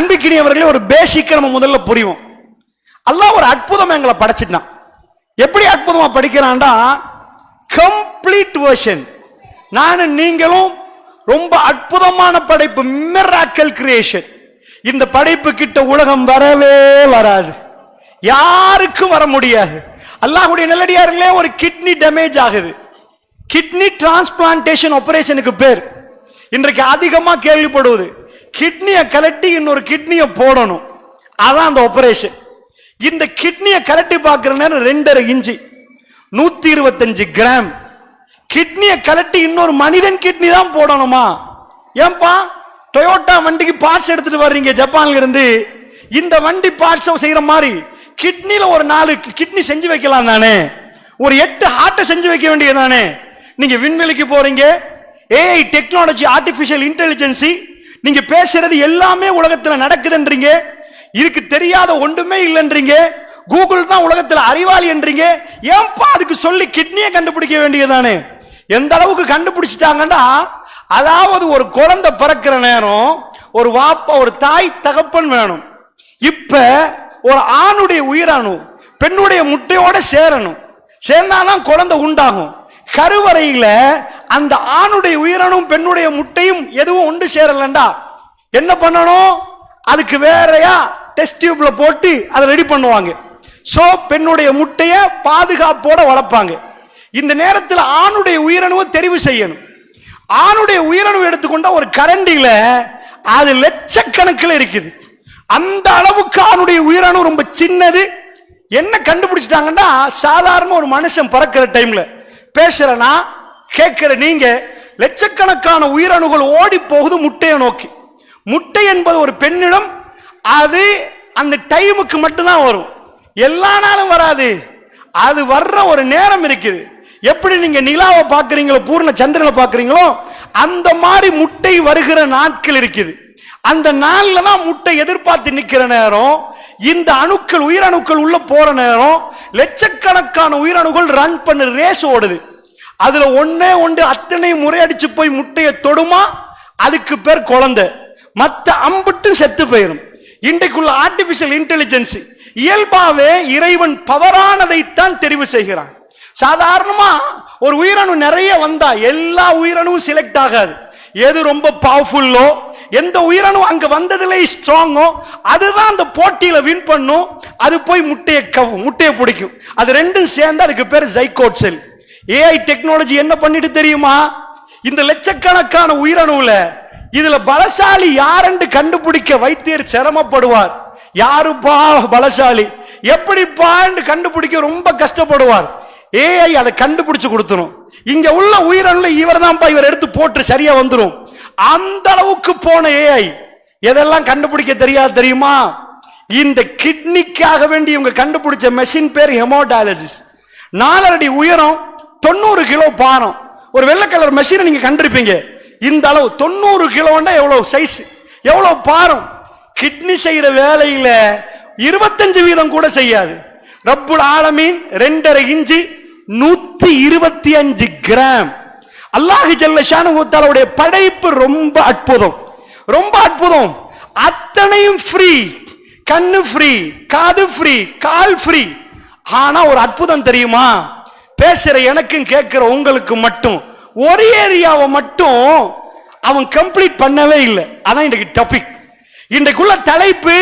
அன்புக்கினியவர்களே ஒரு பேசிக்க நம்ம முதல்ல புரியும் அல்லாஹ் ஒரு அற்புதம் எங்களை படைச்சிட்டான். எப்படி அற்புதமா படிக்கிறான்டா? கம்ப்ளீட் வேர்ஷன் நானும் நீங்களும் ரொம்ப அற்புதமான படைப்பு மிராக்கல் கிரியேஷன் இந்த படைப்பு கிட்ட உலகம் வரவே வராது. யாருக்கும் வர முடியாது. அல்லாஹுடைய நல்லடியார்களே ஒரு கிட்னி டேமேஜ் ஆகுது. கிட்னி டிரான்ஸ்பிளான்டேஷன் ஆபரேஷனுக்கு பேர். இன்றைக்கு அதிகமாக கேள்விப்படுவது கிட்னியை கலட்டி இன்னொரு கிட்னியை போடணும். அதான் அந்த ஆபரேஷன் இந்த கிட்னியை கலட்டி பார்க்குற நேரம் ரெண்டரை இன்ச்சு. நூத்தி இருபத்தஞ்சு கிராம். கிட்னியை கலட்டி இன்னொரு மனிதன் கிட்னி தான் போடணுமா? ஏன்பா? டொயோட்டா வண்டிக்கு பார்ட்ஸ் எடுத்துட்டு வர்றீங்க ஜப்பான்ல இருந்து இந்த வண்டி பார்ட்ஸ் செய்யற மாதிரி கிட்னில ஒரு நாலு கிட்னி செஞ்சு வைக்கலாம் தானே ஒரு எட்டு ஹார்ட்டை செஞ்சு வைக்க வேண்டியது தானே நீங்க விண்வெளிக்கு போறீங்க. ஏஐ டெக்னாலஜி ஆர்டிபிஷியல் இன்டெலிஜென்சி நீங்க பேசுறது எல்லாமே உலகத்துல நடக்குதுன்றீங்க. இதுக்கு தெரியாத ஒன்றுமே இல்லைன்றீங்க. கூகுள் தான் உலகத்துல அறிவாளி என்றீங்க. ஏன்பா அதுக்கு சொல்லி கிட்னியை கண்டுபிடிக்க வேண்டியதானே எந்த அளவுக்கு கண்டுபிடிச்சிட்டாங்கன்னா அதாவது ஒரு குழந்தை பிறக்கிற நேரம் ஒரு வாப்பா ஒரு தாய் தகப்பன் வேணும். இப்ப ஒரு ஆணுடைய உயிரணு பெண்ணுடைய முட்டையோட சேரணும். சேர்ந்தாதான் குழந்தை உண்டாகும். கருவறையில அந்த ஆணுடைய உயிரணும் பெண்ணுடைய முட்டையும் எதுவும் ஒன்று சேரலண்டா. என்ன பண்ணணும்? அதுக்கு வேறையா டெஸ்ட் டியூப்ல போட்டு அதை ரெடி பண்ணுவாங்க. சோ பெண்ணுடைய முட்டைய பாதுகாப்போட வளர்ப்பாங்க. இந்த நேரத்தில் ஆணுடைய உயிரணுவை தெரிவு செய்யணும். ஆணுடைய உயிரணு எடுத்துக்கொண்ட ஒரு கரண்டியில அது லட்சக்கணக்கில் இருக்குது. அந்த அளவுக்கு ஆணுடைய உயிரணு ரொம்ப சின்னது. என்ன கண்டுபிடிச்சிட்டாங்கன்னா சாதாரண ஒரு மனுஷன் பறக்கிற டைம்ல பேசுறனா கேட்கிற நீங்க லட்சக்கணக்கான உயிரணுகள் ஓடி போகுது முட்டையை நோக்கி. முட்டை என்பது ஒரு பெண்ணிடம் அது அந்த டைமுக்கு மட்டும்தான் வரும். எல்லா நாளும் வராது. அது வர்ற ஒரு நேரம் இருக்குது. எப்படி நீங்க நிலாவை பார்க்குறீங்களோ பூர்ண சந்திரனை பார்க்குறீங்களோ அந்த மாதிரி முட்டை வருகிற நாட்கள் இருக்குது. அந்த நாளில் தான் முட்டை எதிர்பார்த்து நிற்கிற நேரம். இந்த அணுக்கள் உயிரணுக்கள் உள்ள போற நேரம். லட்சக்கணக்கான உயிரணுகள் ரன் பண்ண ரேஸ் ஓடுது. அதுல ஒன்னே ஒன்று அத்தனை முறையடிச்சு போய் முட்டையை தொடுமா? அதுக்கு பேர் குழந்தை. மற்ற அம்புட்டும் செத்து போயிடும் இன்றைக்குள்ள ஆர்டிபிஷியல் இன்டெலிஜென்ஸ் இயல்பாவே இறைவன் பவரானதைத்தான் தெரிவு செய்கிறான். சாதாரணமா ஒரு உயிரணு நிறைய வந்தா எல்லா உயிரணுவும் செலக்ட் ஆகாது. எது ரொம்ப பவர்ஃபுல்லோ எந்த உயிரணு அங்க வந்ததுல ஸ்ட்ராங்கோ அதுதான் அந்த போட்டியில வின் பண்ணும். அது போய் முட்டையை கவும் முட்டையை பிடிக்கும். அது ரெண்டும் சேர்ந்து அதுக்கு பேர் ஜைகோட் செல் ஏஐ டெக்னாலஜி என்ன பண்ணிட்டு தெரியுமா? இந்த லட்சக்கணக்கான உயிரணுவுல இதுல பலசாலி யாரென்று கண்டுபிடிக்க வைத்தியர் சிரமப்படுவார். யாருப்பா பலசாலி? எப்படிப்பான்னு கண்டுபிடிக்க ரொம்ப கஷ்டப்படுவார். ஏஐ அதை கண்டுபிடிச்சு கொடுத்துரும். இங்க உள்ள உயிரணுல இவர் தான்ப்பா இவர் எடுத்து போட்டு சரியா வந்துடும் அந்த அளவுக்கு போன ஏஐ எதெல்லாம் கண்டுபிடிக்க தெரியாது தெரியுமா? இந்த கிட்னிக்காக வேண்டி இவங்க கண்டுபிடிச்ச மெஷின் பேர் ஹெமோடயாலிசிஸ் நாலரடி உயரம் தொண்ணூறு கிலோ பானம். ஒரு வெள்ளை கலர் மெஷினை நீங்க கண்டிருப்பீங்க. இந்த அளவு தொண்ணூறு கிலோன்னா எவ்வளவு சைஸ் எவ்வளவு பாரம்? கிட்னி செய்யற வேலையில இருபத்தஞ்சு வீதம் கூட செய்யாது. ரப்புல் ஆலமீன் ரெண்டரை இன்ச்சு நூத்தி இருபத்தி அஞ்சு கிராம். அல்லாஹு ஜல்லஷானுடைய படைப்பு ரொம்ப அற்புதம். ரொம்ப அற்புதம். அத்தனையும் ஃப்ரீ கண்ணு ஃப்ரீ காது ஃப்ரீ கால் ஃப்ரீ ஆனா ஒரு அற்புதம் தெரியுமா? பேசுற எனக்கும் கேட்கிற உங்களுக்கு மட்டும். ஒரு ஏரியாவை மட்டும் அவன் கம்ப்ளீட் பண்ணவே இல்லை. அதான் இன்றைக்கு டாபிக் இன்றைக்குள்ள தலைப்பு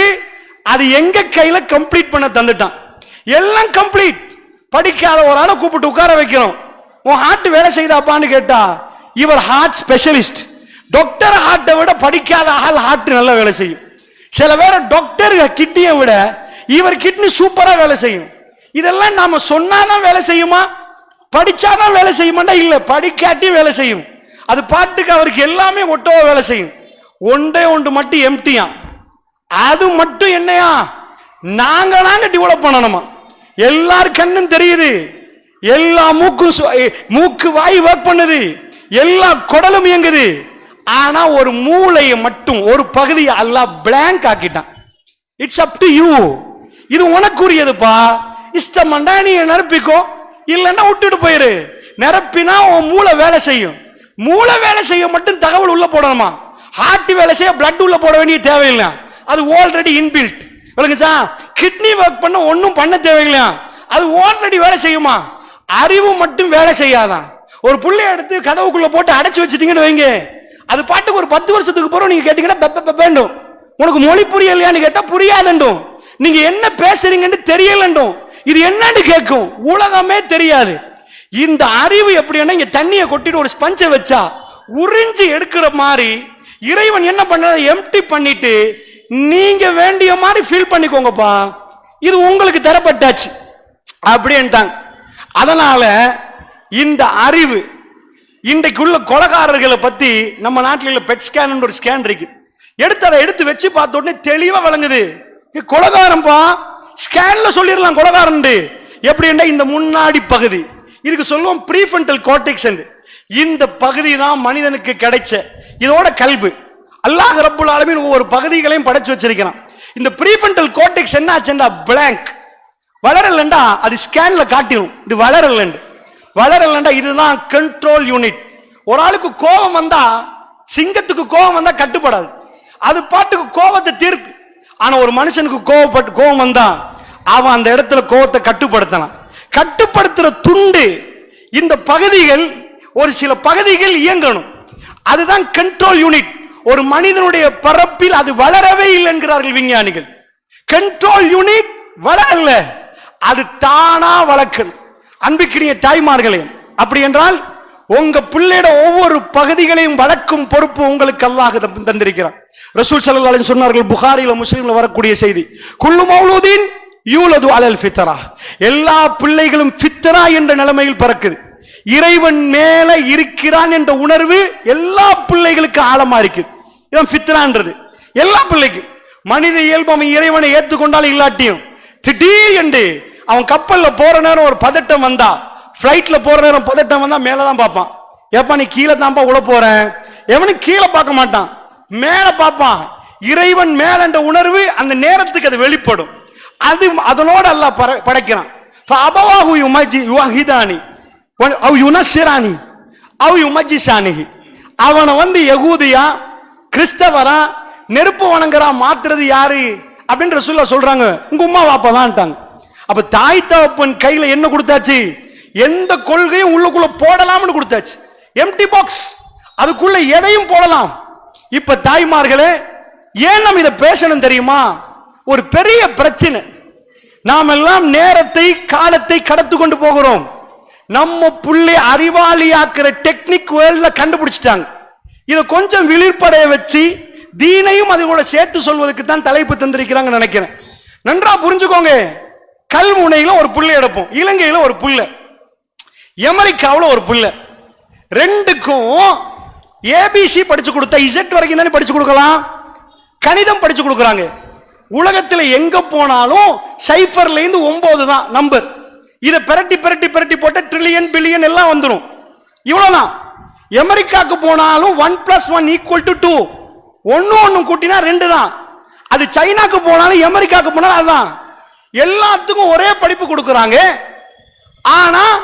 அது எங்க கையில கம்ப்ளீட் பண்ண தந்துட்டான். எல்லாம் கம்ப்ளீட் படிக்காத ஒரு ஆளை கூப்பிட்டு உட்கார வைக்கிறோம். உன் ஹார்ட் வேலை செய்தாப்பான்னு கேட்டா இவர் ஹார்ட் ஸ்பெஷலிஸ்ட் டாக்டர் ஹார்ட்டை விட படிக்காத ஆள் ஹார்ட் நல்லா வேலை செய்யும். சில பேர் டாக்டர் கிட்னியை விட இவர் கிட்னி சூப்பரா வேலை செய்யும். இதெல்லாம் நாம சொன்னாதான் வேலை செய்யுமா? படிச்சாதான் வேலை செய்யுமாண்டா இல்லை படிக்காட்டி வேலை செய்யும். அது பாட்டுக்கு அவருக்கு எல்லாமே ஒட்டவா வேலை செய்யும். ஒன்றே ஒன்று மட்டும் எம்டியா அது மட்டும் என்னையா? நாங்க நாங்க டெவலப் பண்ணணுமா? எல்லார் கண்ணும் தெரியுது. எல்லா மூக்கும் மூக்கு வாய் ஒர்க் பண்ணுது. எல்லா குடலும் இயங்குது. ஆனா ஒரு மூளையை மட்டும் ஒரு பகுதியை எல்லாம் பிளாங்க் ஆக்கிட்டான். இட்ஸ் அப் டு யூ இது உனக்குரியதுப்பா. இஷ்டமாண்டா நீ நிரப்பிக்கோ. இல்லைன்னா விட்டுட்டு போயிரு. நிரப்பினா உன் மூளை வேலை செய்யும். மூளை வேலை செய்ய மட்டும் தகவல் உள்ள போடணுமா? ஹார்ட் வேலை செய்ய பிளட் உள்ள போட வேண்டிய தேவையில்லை அது ஆல்ரெடி இன்பில்ட் விளங்குச்சா கிட்னி ஒர்க் பண்ண ஒன்றும் பண்ண தேவையில்லையா? அது ஆல்ரெடி வேலை செய்யுமா? அறிவு மட்டும் வேலை செய்யாதான் ஒரு புள்ளைய எடுத்து கதவுக்குள்ள போட்டு அடைச்சு வச்சிட்டீங்கன்னு வைங்க. அது பாட்டுக்கு ஒரு பத்து வருஷத்துக்கு பிறகு நீங்க கேட்டீங்கன்னா பெப்ப பெப்பேண்டும் உனக்கு மொழி புரியலையான்னு கேட்டா புரியாதண்டும் நீங்க என்ன பேசுறீங்கன்னு தெரியலண்டும் இது என்னன்னு கேட்கும். உலகமே தெரியாது. இந்த அறிவு எப்படின்னா இங்க தண்ணியை கொட்டிட்டு ஒரு ஸ்பஞ்சை வச்சா உறிஞ்சி எடுக்கிற மாதிரி இறைவன் என்ன பண்ண எம்டி பண்ணிட்டு நீங்க வேண்டிய மாதிரி ஃபீல் பண்ணிக்கோங்கப்பா. இது உங்களுக்கு தரப்பட்டாச்சு. அப்படின்ட்டாங்க. அதனால இந்த அறிவு இன்றைக்குள்ள கொலகாரர்களை பத்தி நம்ம நாட்டில் பெட் ஸ்கேன் ஒரு ஸ்கேன் இருக்கு. எடுத்து அதை எடுத்து வச்சு பார்த்த உடனே தெளிவா விளங்குது. கொலகாரம்பா ஸ்கேன்ல சொல்லிடலாம் கொலகாரன் எப்படின்னா இந்த முன்னாடி பகுதி? இதுக்கு சொல்லுவோம் ப்ரீஃபென்டல் கோட்டிக்ஸ் இந்த பகுதி தான் மனிதனுக்கு கிடைச்ச இதோட கல்பு. அல்லாஹ் ரப்புல் ஆலமின் ஒவ்வொரு பகுதிகளையும் படைச்சு வச்சிருக்கிறான். இந்த ப்ரீஃபென்டல் கோட்டிக்ஸ் என்ன ஆச்சுன்னா பிளாங்க் வளரலண்டா அது ஸ்கேன்ல காட்டிடும் இது வளரலண்டு. வளரலண்டா இதுதான் கண்ட்ரோல் யூனிட் ஒரு ஆளுக்கு கோபம் வந்தா சிங்கத்துக்கு கோபம் வந்தா கட்டுப்படாது. அது பாட்டுக்கு கோபத்தை தீர்த்து. ஆனால் ஒரு மனுஷனுக்கு கோவப்பட்டு கோபம் வந்தா அவன் அந்த இடத்துல கோபத்தை கட்டுப்படுத்தலாம். கட்டுப்படுத்துற துண்டு இந்த பகுதிகள் ஒரு சில பகுதிகள் இயங்கணும். அதுதான் கண்ட்ரோல் யூனிட் ஒரு மனிதனுடைய பரப்பில் அது வளரவே இல்லை என்கிறார்கள் விஞ்ஞானிகள். கண்ட்ரோல் யூனிட் வளரல. அது தானா வளர்க்கணும். அன்புக்கினிய தாய்மார்களே அப்படி என்றால் உங்க பிள்ளையோட ஒவ்வொரு பகுதிகளையும் வளர்க்கும் பொறுப்பு உங்களுக்கு அல்லாஹ் தந்திருக்கிறான். ரசூல் ஸல்லல்லாஹு சொன்னார்கள் புகாரில முஸ்லீம்ல வரக்கூடிய செய்தி குல்லு மௌலூதீன் யூலது அலல் ஃபித்தரா எல்லா பிள்ளைகளும் ஃபித்தரா என்ற நிலைமையில் பிறக்குது. இறைவன் மேல இருக்கிறான் என்ற உணர்வு எல்லா பிள்ளைகளுக்கு ஆழமா இருக்குது இதான் ஃபித்ரான்றது. எல்லா பிள்ளைக்கும் மனித இயல்பு அவன் இறைவனை ஏற்றுக்கொண்டாலும் இல்லாட்டியும் திடீர் என்று அவன் கப்பல்ல போற நேரம் ஒரு பதட்டம் வந்தா ஃப்ளைட்டில் போகிற நேரம் பதட்டம் வந்தால் மேலே தான் பார்ப்பான். ஏப்பா நீ கீழே தான்ப்பா உள்ள போகிறேன் எவனும் கீழே பார்க்க மாட்டான். மேலே பார்ப்பான். இறைவன் மேலன்ற உணர்வு அந்த நேரத்துக்கு அது வெளிப்படும். அது அதனோட அல்ல படைக்கிறான். அபவாஹு யுமஜி யுஹிதானி அவ் யுனசிரானி அவ் யுமஜிசானிகி அவனை வந்து யகூதியா கிறிஸ்தவரா நெருப்பு வணங்குறா மாத்துறது யாரு? அப்படின்ற சொல்ல சொல்றாங்க. உங்க உமா வாப்பதான்ட்டாங்க அப்ப தாய் தகப்பன் கையில என்ன கொடுத்தாச்சு? எந்த கொள்கையும் உள்ளுக்குள்ள போடலாம்னு கொடுத்தாச்சு. எம்டி பாக்ஸ் அதுக்குள்ள எதையும் போடலாம். இப்ப தாய்மார்களே ஏன் நம்ம இதை பேசணும் தெரியுமா? ஒரு பெரிய பிரச்சனை. நாம் எல்லாம் நேரத்தை காலத்தை கடத்து கொண்டு போகிறோம். நம்ம புள்ளை அறிவாளியாக்குற டெக்னிக் வேர்ல்ட்ல கண்டுபிடிச்சிட்டாங்க. இதை கொஞ்சம் விழிப்படைய வச்சு தீனையும் அது கூட சேர்த்து சொல்வதற்கு தான் தலைப்பு தந்திருக்கிறாங்க நினைக்கிறேன். நன்றா புரிஞ்சுக்கோங்க. கல்முனையில ஒரு புள்ளை எடுப்போம். இலங்கையில ஒரு புள்ளை. அமெரிக்காவில் ஒரு பிள்ளை. ரெண்டுக்கும் ஏபிசி படிச்சு கொடுத்தா இசட் வரைக்கும் தானே படிச்சு கொடுக்கலாம்? கணிதம் படிச்சு கொடுக்குறாங்க. உலகத்தில் எங்க போனாலும் சைஃபர்ல இருந்து ஒன்பது தான் நம்பர் இதை பிரட்டி பிரட்டி பிரட்டி போட்ட ட்ரில்லியன் பில்லியன் எல்லாம் வந்துடும் இவ்வளோதான் அமெரிக்காவுக்கு போனாலும் one plus one equal to two ஒன்று ஒன்றும் கூட்டினா ரெண்டு தான். அது சைனாக்கு போனாலும் அமெரிக்காவுக்கு போனாலும் அதுதான் எல்லாத்துக்கும் ஒரே படிப்பு கொடுக்குறாங்க. ஆனால்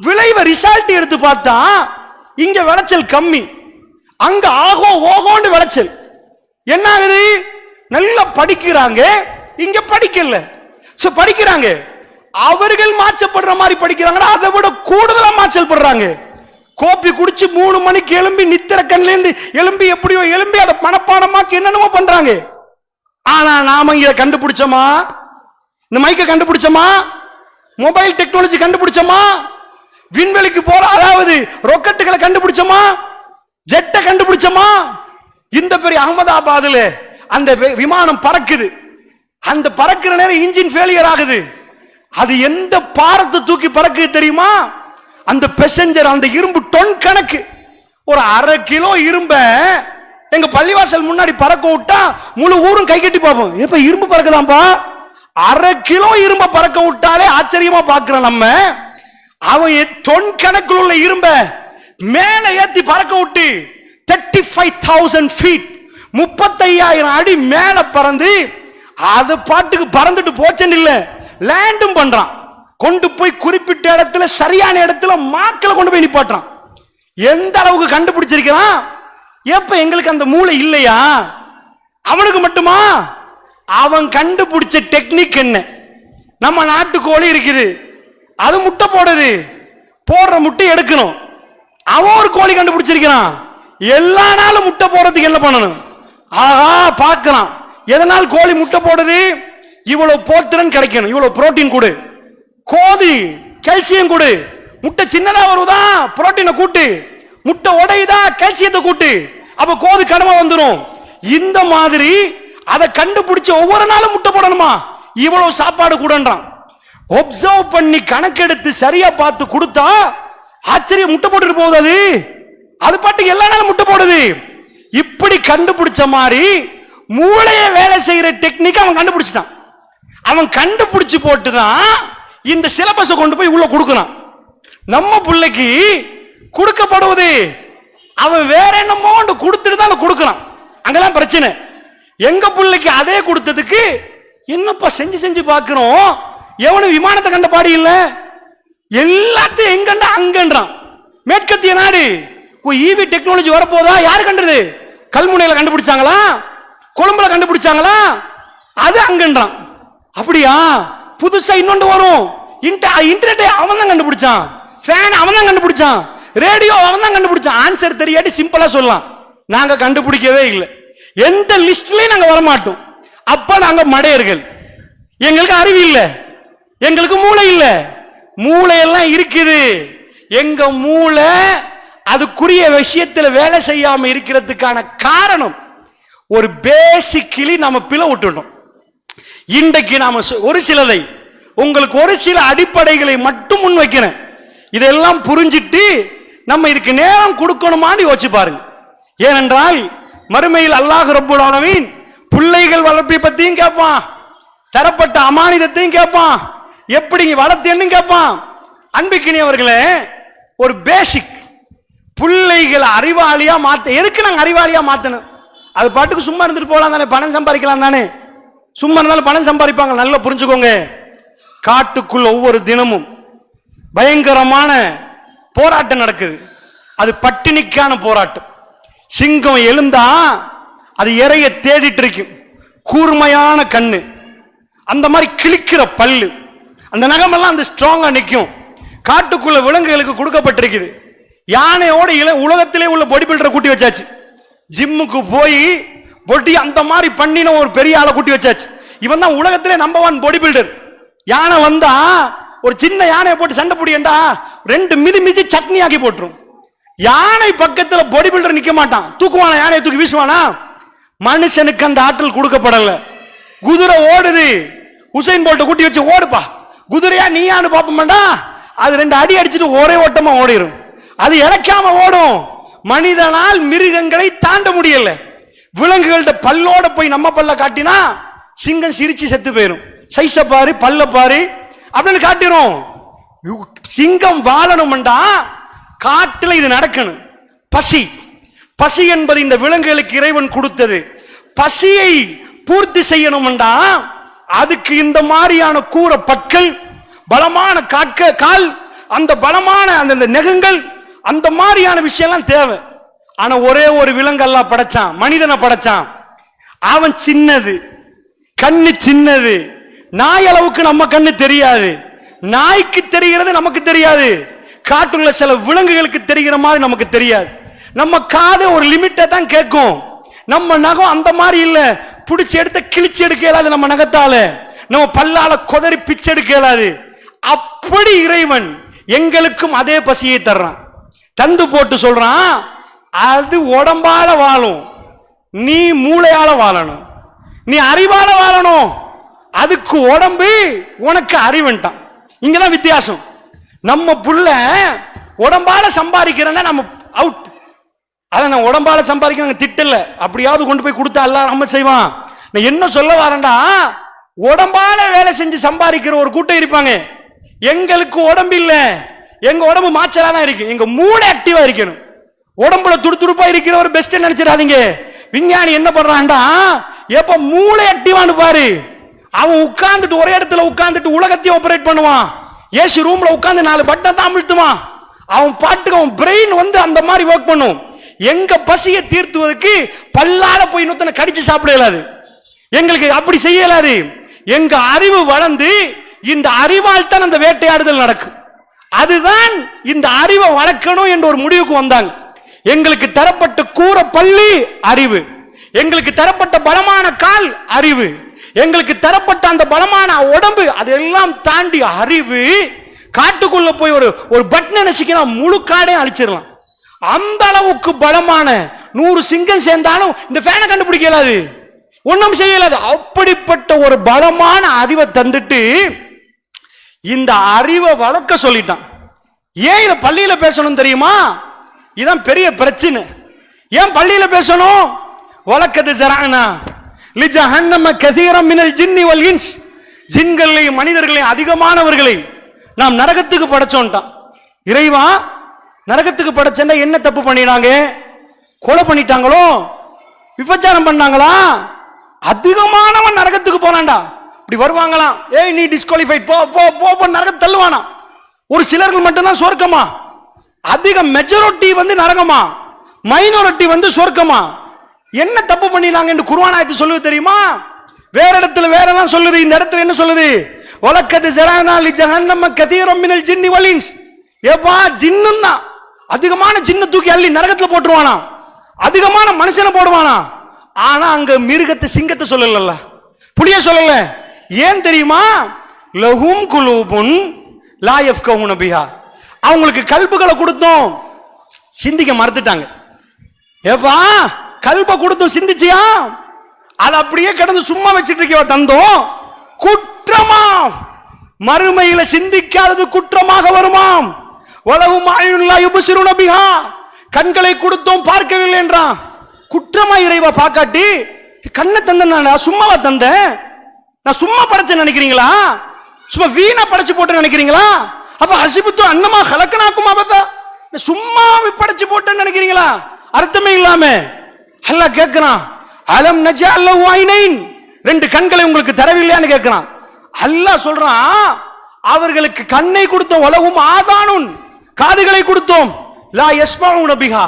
விளைவை ரிசல்ட் எடுத்து பார்த்தா இங்க விளைச்சல் கம்மி. அங்க ஆகோ ஓகோன்னு விளைச்சல். என்ன ஆகுது நல்லா படிக்கிறாங்க. இங்க படிக்கல. சோ படிக்கிறாங்க. அவர்கள் மாச்சப்படுற மாதிரி படிக்கிறாங்கன்னா அதை விட கூடுதலா மாச்சல் படுறாங்க. கோப்பி குடிச்சு மூணு மணிக்கு எலும்பி நித்திர கண்ல இருந்து எலும்பி எப்படியோ எலும்பி அதை மனப்பாடமாக்கி என்னென்னமோ பண்றாங்க. ஆனா நாம இங்க கண்டுபிடிச்சோமா? இந்த மைக்கை கண்டுபிடிச்சோமா? Mobile technology கண்டுபிடிச்சோமா? விண்வெளிக்கு போற அதாவது ரொக்கெட்டுகளை கண்டுபிடிச்சோமா? ஜெட்டை கண்டுபிடிச்சோமா? இந்த பெரிய அகமதாபாத்ல அந்த வி- விமானம் பறக்குது. அந்த பறக்கிற நேரம் இன்ஜின் ஃபெயிலியர் ஆகுது. அது எந்த பாரத்தை தூக்கி பறக்குது தெரியுமா? அந்த பெசஞ்சர் அந்த இரும்பு டொன் கணக்கு. ஒரு அரை கிலோ இரும்ப எங்க பள்ளிவாசல் முன்னாடி பறக்க விட்டா முழு ஊரும் கை கட்டி பார்ப்போம். இப்ப இரும்பு பறக்குதாம்பா? அரை கிலோ இரும்ப பறக்க விட்டாலே ஆச்சரியமா பாக்குறோம் நம்ம. அவன் எ- கணக்கில் உள்ள இரும்ப மேல ஏத்தி பறக்க விட்டு தேர்ட்டி ஃபைவ் தௌசண்ட் ஃபீட் முப்பத்தையாயிரம் அடி மேல பறந்து அது பாட்டுக்கு பறந்துட்டு போச்சேன்னு இல்லை லேண்டும் பண்றான். கொண்டு போய் குறிப்பிட்ட இடத்துல சரியான இடத்துல மாக்களை கொண்டு போய் நிப்பாட்டுறான். எந்த அளவுக்கு கண்டுபிடிச்சிருக்கிறான்? எப்ப எங்களுக்கு அந்த மூளை இல்லையா? அவனுக்கு மட்டுமா? அவன் கண்டுபிடிச்ச டெக்னிக் என்ன? நம்ம நாட்டுக்கோழி இருக்குது. அது முட்டை போடுது. போடுற முட்டை எடுக்கணும். அவன் ஒரு கோழி கண்டுபிடிச்சிருக்கிறான். எல்லா நாளும் முட்டை போடுறதுக்கு என்ன பண்ணணும்? ஆஹா பார்க்கலாம். எதனால் கோழி முட்டை போடுது? இவ்வளவு போத்திரன் கிடைக்கணும். இவ்வளவு புரோட்டீன் கொடு. கோதி கால்சியம் கொடு. முட்டை சின்னதா வருதா? புரோட்டீனை கூட்டு. முட்டை உடையுதா? கால்சியத்தை கூட்டு. அப்ப கோது கடமை வந்துடும் இந்த மாதிரி அதை கண்டுபிடிச்ச ஒவ்வொரு நாளும் முட்டை போடணுமா? இவ்வளவு சாப்பாடு கூடன்றான். ஒப்சர்வ் பண்ணி கணக்கெடுத்து சரியா பார்த்து கொடுத்தா ஆச்சரியம் முட்டை போட்டுட்டு போகுது அது. அது பாட்டுக்கு எல்லா நாளும் முட்டை போடுது. இப்படி கண்டுபிடிச்ச மாதிரி மூளைய வேலை செய்யற டெக்னிக் அவன் கண்டுபிடிச்சிட்டான். அவன் கண்டுபிடிச்சு போட்டுதான் இந்த சிலபஸை கொண்டு போய் உள்ள கொடுக்கறான் நம்ம பிள்ளைக்கு கொடுக்கப்படுவது அவன் வேற என்னமோ ஒன்று கொடுத்துட்டு தான் அவன் கொடுக்கறான் அங்கெல்லாம் பிரச்சனை. எங்க பிள்ளைக்கு அதே கொடுத்ததுக்கு என்னப்பா செஞ்சு செஞ்சு பார்க்கிறோம் எவனும் விமானத்தை கண்ட பாடி இல்ல? எல்லாத்தையும் எங்கண்டா அங்கன்றான். மேற்கத்திய நாடு ஈவி டெக்னாலஜி வரப்போதா? யாரு கண்டது? கல்முனையில கண்டுபிடிச்சாங்களா? கொழும்புல கண்டுபிடிச்சாங்களா? அது அங்கன்றான். அப்படியா? புதுசா இன்னொன்று வரும். இன்டர்நெட் அவன் தான் கண்டுபிடிச்சான். ஃபேன் அவன் தான் கண்டுபிடிச்சான். ரேடியோ அவன் தான் கண்டுபிடிச்சான். ஆன்சர் தெரியாட்டி சிம்பிளா சொல்லலாம். நாங்க கண்டுபிடிக்கவே இல்லை. எந்த லிஸ்ட்லயும் நாங்க வர மாட்டோம் அப்ப நாங்க மடையர்கள். எங்களுக்கு அறிவு இல்லை. எங்களுக்கு மூளை இல்லை. மூளையெல்லாம் இருக்குது. எங்க மூளை அதுக்குரிய விஷயத்தில் வேலை செய்யாம இருக்கிறதுக்கான காரணம் ஒரு பேசிக்கலி நம்ம பிள விட்டுட்டோம் இன்றைக்கு நாம ஒரு சிலதை. உங்களுக்கு ஒரு சில அடிப்படைகளை மட்டும் முன் வைக்கிறேன். இதெல்லாம் புரிஞ்சிட்டு நம்ம இதுக்கு நேரம் கொடுக்கணுமான்னு யோசிச்சு பாருங்க. ஏனென்றால் மறுமையில் அல்லாஹ் ரப்புல் பிள்ளைகள் வளர்ப்பை பத்தியும் கேட்பான் தரப்பட்ட அமானிதத்தையும் கேட்பான் எப்படி வளர்த்தேன்னு கேட்பான் அன்புக்கினியவர்களே ஒரு பேசிக் பிள்ளைகளை அறிவாளியா மாத்த எதுக்கு நாங்கள் அறிவாளியா மாத்தணும்? அது பாட்டுக்கு சும்மா இருந்துட்டு போகலாம் தானே பணம் சம்பாதிக்கலாம் தானே? சும்மா இருந்தாலும் பணம் சம்பாதிப்பாங்க நல்லா புரிஞ்சுக்கோங்க. காட்டுக்குள் ஒவ்வொரு தினமும் பயங்கரமான போராட்டம் நடக்குது. அது பட்டினிக்கான போராட்டம். சிங்கம் எழுந்தா அது இறைய தேடிட்டு இருக்கும். கூர்மையான கண்ணு. அந்த மாதிரி கிழிக்கிற பல்லு. அந்த நகமெல்லாம் அந்த ஸ்ட்ராங்காக நிற்கும் காட்டுக்குள்ள விலங்குகளுக்கு கொடுக்கப்பட்டிருக்குது. யானையோட இள உலகத்திலே உள்ள பொடி பில்டரை கூட்டி வச்சாச்சு. ஜிம்முக்கு போய் பொட்டி அந்த மாதிரி பண்ணின ஒரு பெரிய ஆளை கூட்டி வச்சாச்சு. இவன் தான் உலகத்திலே நம்பர் ஒன் பொடி பில்டர் யானை வந்தா ஒரு சின்ன யானையை போட்டு சண்டை பிடியண்டா ரெண்டு மிதி மிதி சட்னி ஆக்கி போட்டுரும். யானை பக்கத்துல பொடி பில்டர் நிக்க மாட்டான். தூக்குவானா யானையை தூக்கி வீசுவானா? மனுஷனுக்கு அந்த ஆற்றல் கொடுக்கப்படல. குதிரை ஓடுது. உசைன் போல்ட்ட கூட்டி வச்சு ஓடுப்பா. குதிரையா நீயான்னு பார்ப்போம்டா அது ரெண்டு அடி அடிச்சுட்டு ஒரே ஓட்டமா ஓடிரும். அது இழைக்காம ஓடும். மனிதனால் மிருகங்களை தாண்ட முடியல. விலங்குகள்கிட்ட பல்லோட போய் நம்ம பல்ல காட்டினா சிங்கம் சிரிச்சு செத்து போயிடும் சைஸ பாரு பல்ல பாரு அப்படின்னு காட்டிரும். சிங்கம் வாழணும்டா காட்டுல இது நடக்கணும். பசி. பசி என்பது இந்த விலங்குகளுக்கு இறைவன் கொடுத்தது. பசியை பூர்த்தி செய்யணும்டா அதுக்கு இந்த மாதிரியான கூற பற்கள் பலமான காட்க கால் அந்த பலமான அந்த நெகங்கள் அந்த மாதிரியான விஷயம்லாம் தேவை. ஆனா ஒரே ஒரு விலங்கெல்லாம் படைச்சான் மனிதனை படைச்சான். அவன் சின்னது கண்ணு சின்னது. நாய் அளவுக்கு நம்ம கண்ணு தெரியாது. நாய்க்கு தெரிகிறது நமக்கு தெரியாது. காட்டுள்ள சில விலங்குகளுக்கு தெரிகிற மாதிரி நமக்கு தெரியாது. நம்ம காதை ஒரு லிமிட்டை தான் கேட்கும். நம்ம நகம் அந்த மாதிரி இல்லை. பிடிச்சி எடுத்த கிழிச்சு எடுக்க இயலாது நம்ம நகத்தால. நம்ம பல்லால கொதறி பிச்சை எடுக்க இயலாது. அப்படி இறைவன் எங்களுக்கும் அதே பசியை தர்றான். தந்து போட்டு சொல்றான் அது உடம்பால வாழும். நீ மூளையால வாழணும். நீ அறிவால வாழணும். அதுக்கு உடம்பு உனக்கு அறிவுன்ட்டான். இங்கதான் வித்தியாசம். நம்ம புள்ள உடம்பால சம்பாதிக்கிறன்னா நம்ம அவுட் அதை நான் உடம்பால சம்பாதிக்க திட்டல அப்படியாவது கொண்டு போய் கொடுத்தா எல்லாம் நம்ம செய்வான். நான் என்ன சொல்ல வரேன்டா? உடம்பால வேலை செஞ்சு சம்பாதிக்கிற ஒரு கூட்டம் இருப்பாங்க. எங்களுக்கு உடம்பு இல்லை. எங்க உடம்பு மாச்சலா தான் இருக்கு. எங்க மூளை ஆக்டிவா இருக்கணும். உடம்புல துடுதுடுப்பா இருக்கிறவர் பெஸ்ட் நினைச்சிடாதீங்க. விஞ்ஞானி என்ன பண்றான்டா? எப்ப மூளை ஆக்டிவான்னு பாரு. அவன் உட்கார்ந்துட்டு ஒரே இடத்துல உட்கார்ந்துட்டு உலகத்தையும் ஆபரேட் பண்ணுவான். ஏசி ரூம்ல உட்கார்ந்து நாலு பட்டன் தான் அமிழ்த்துவான். அவன் பாட்டுக்கு அவன் பிரெயின் வந்து அந்த மாதிரி ஒர்க் பண்ணும். எங்க பசியை தீர்த்துவதற்கு பல்லால போய் நூத்தனை கடிச்சு சாப்பிட இயலாது. எங்களுக்கு அப்படி செய்ய இயலாது. எங்க அறிவு வளர்ந்து இந்த அறிவால் தான் அந்த வேட்டையாடுதல் நடக்கும். அதுதான் இந்த அறிவை வளர்க்கணும் என்ற ஒரு முடிவுக்கு வந்தாங்க. எங்களுக்கு தரப்பட்ட கூற பள்ளி அறிவு. எங்களுக்கு தரப்பட்ட பலமான கால் அறிவு. எங்களுக்கு தரப்பட்ட அந்த பலமான உடம்பு அதெல்லாம் தாண்டி அறிவு. காட்டுக்குள்ள போய் ஒரு ஒரு பட்டன் நசிக்கினா முழு காடே அழிச்சிடலாம். அந்த அளவுக்கு பலமான நூறு சிங்கம் சேர்ந்தாலும் இந்த ஃபேனை கண்டுபிடிக்க இயலாது ஒண்ணும் செய்யலாது அப்படிப்பட்ட ஒரு பலமான அறிவை தந்துட்டு இந்த அறிவை வளர்க்க சொல்லிட்டான். ஏன் இதை பள்ளியில் பேசணும் தெரியுமா? இதான் பெரிய பிரச்சனை. ஏன் பள்ளியில் பேசணும்? வழக்கது ஜரானா. லிஜஹன்னம கதீரம் மினல் ஜின்னி வல்கின்ஸ் இன்ஸ். ஜின்களையும் மனிதர்களையும் அதிகமானவர்களை நாம் நரகத்துக்கு படைச்சோன்ட்டான். இறைவா நரகத்துக்கு படைச்சேன்னா என்ன தப்பு பண்ணினாங்க? கொலை பண்ணிட்டாங்களோ? விபச்சாரம் பண்ணாங்களா? அதிகமானவன் நரகத்துக்கு போனான்டா. இப்படி வருவாங்களாம். ஏய் நீ டிஸ்குவாலிஃபைட் போ போ போ போ நரகத்தை தள்ளுவானா? ஒரு சிலர்கள் மட்டும்தான் சொர்க்கமா? அதிக மெஜாரிட்டி வந்து நரகமா? மைனாரிட்டி வந்து சொர்க்கமா? என்ன தப்பு பண்ணினாங்க என்று குர்ஆனாயத்து சொல்லுது தெரியுமா? வேற இடத்துல வேற எல்லாம் சொல்லுது. இந்த இடத்துல என்ன சொல்லுது? வலக்கது ஜரானா லி கதீரம் மினல் ஜின்னி வலின்ஸ். ஏப்பா ஜின்னும் தான் அதிகமான சின்ன தூக்கி அள்ளி நரகத்தில் போட்டுருவானா? அதிகமான மனுஷனை போடுவானா? ஆனா அங்க மிருகத்தை சிங்கத்தை சொல்லல புளிய சொல்லல. ஏன் தெரியுமா? லஹும் குலூபுன் லாயஃப் கவுனபியா அவங்களுக்கு கல்புகளை கொடுத்தோம். சிந்திக்க மறந்துட்டாங்க ஏப்பா கல்பை கொடுத்தோம் சிந்திச்சியா? அது அப்படியே கிடந்து சும்மா வச்சுட்டு இருக்கியோ தந்தோம் குற்றமா மறுமையில சிந்திக்காதது குற்றமாக வருமாம். உலவும் ஆயுள்ளா யுபசிருன பிஹா. கண்களை கொடுத்தோம் பார்க்கவில்லை என்றான். குற்றமா இறைவா பாக்காட்டி? கண்ணை தந்தேன் நான் சும்மாவா தந்தேன்? நான் சும்மா படைச்சேன் நினைக்கிறீங்களா? சும்மா வீணா படைச்சு போட்டு நினைக்கிறீங்களா? அப்ப அசிபுத்து அன்னமா கலக்கனாக்குமா பார்த்தா? சும்மா படைச்சு போட்டேன்னு நினைக்கிறீங்களா? அர்த்தமே இல்லாம. அல்லா கேட்கிறான் அலம் நஜ அல்ல ஐனைன்? ரெண்டு கண்களை உங்களுக்கு தரவில்லையான்னு கேட்கிறான் அல்லாஹ் சொல்றான் அவர்களுக்கு கண்ணை கொடுத்த உலகும் ஆதானுன். காதுகளை கொடுத்தோம். லா யஸ்மாஉன பிஹா.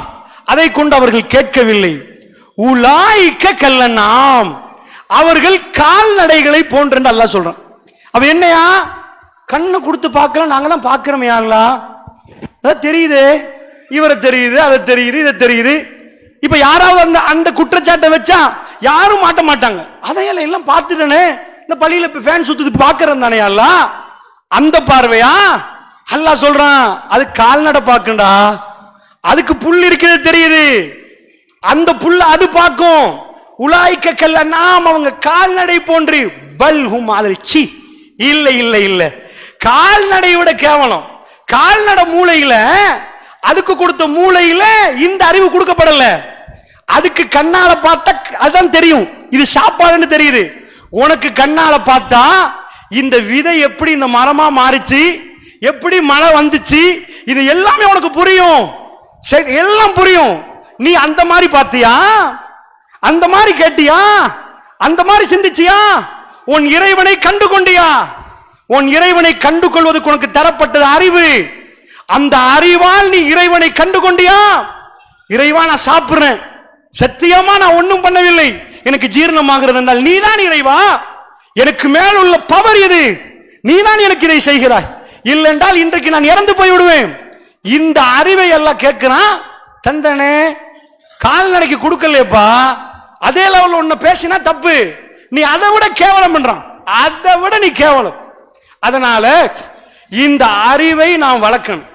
அதை கொண்டு அவர்கள் கேட்கவில்லை. உலாய்க்க கல்லனாம் அவர்கள் கால்நடைகளை போன்று அல்லா சொல்றான். அப்ப என்னையா? கண்ணை கொடுத்து பார்க்கலாம் நாங்க தான் பார்க்கிறோம் யாருலா அதான் தெரியுது. இவரை தெரியுது அதை தெரியுது இதை தெரியுது. இப்ப யாராவது அந்த அந்த குற்றச்சாட்டை வச்சா யாரும் மாட்ட மாட்டாங்க. அதையெல்லாம் எல்லாம் பார்த்துட்டேனே இந்த பள்ளியில இப்ப ஃபேன் சுத்துது பார்க்கறது தானே அல்லா அந்த பார்வையா? அல்லா சொல்றான் அது கால்நடை பார்க்கண்டா அதுக்கு புல் இருக்கிறது தெரியுது. அந்த புல்ல அது பார்க்கும். உலாய்க்க கல்ல நாம் அவங்க கால்நடை போன்று பல் ஹும் அதில் இல்லை இல்லை இல்லை. கால்நடை விட கேவலம். கால்நடை மூளையில அதுக்கு கொடுத்த மூளையில இந்த அறிவு கொடுக்கப்படல. அதுக்கு கண்ணால பார்த்தா அதான் தெரியும். இது சாப்பாடுன்னு தெரியுது. உனக்கு கண்ணால பார்த்தா இந்த விதை எப்படி இந்த மரமா மாறிச்சு? எப்படி மழை வந்துச்சு? இது எல்லாமே உனக்கு புரியும். சரி, எல்லாம் புரியும். நீ அந்த மாதிரி பார்த்தியா? அந்த மாதிரி கேட்டியா? அந்த மாதிரி சிந்திச்சியா? உன் இறைவனை கண்டு கொண்டியா உன் இறைவனை கண்டு கொள்வதற்கு உனக்கு தரப்பட்டது அறிவு. அந்த அறிவால் நீ இறைவனை கண்டு கொண்டியா இறைவா நான் சாப்பிடுறேன். சத்தியமா நான் ஒன்றும் பண்ணவில்லை. எனக்கு ஜீரணமாகிறது என்றால் நீதான் இறைவா? எனக்கு மேல் உள்ள பவர் இது நீதான் எனக்கு இதை செய்கிறாய். இல்லென்றால் இன்றைக்கு நான் இறந்து போய் விடுவேன் இந்த அறிவை எல்லாம் கேட்கிறான் தந்தனே கால்நடைக்கு கொடுக்கலையப்பா. அதே லெவலில் ஒன்று பேசினா தப்பு. நீ அதை விட கேவலம் பண்றான். அதை விட நீ கேவலம். அதனால இந்த அறிவை நாம் வளர்க்கணும்.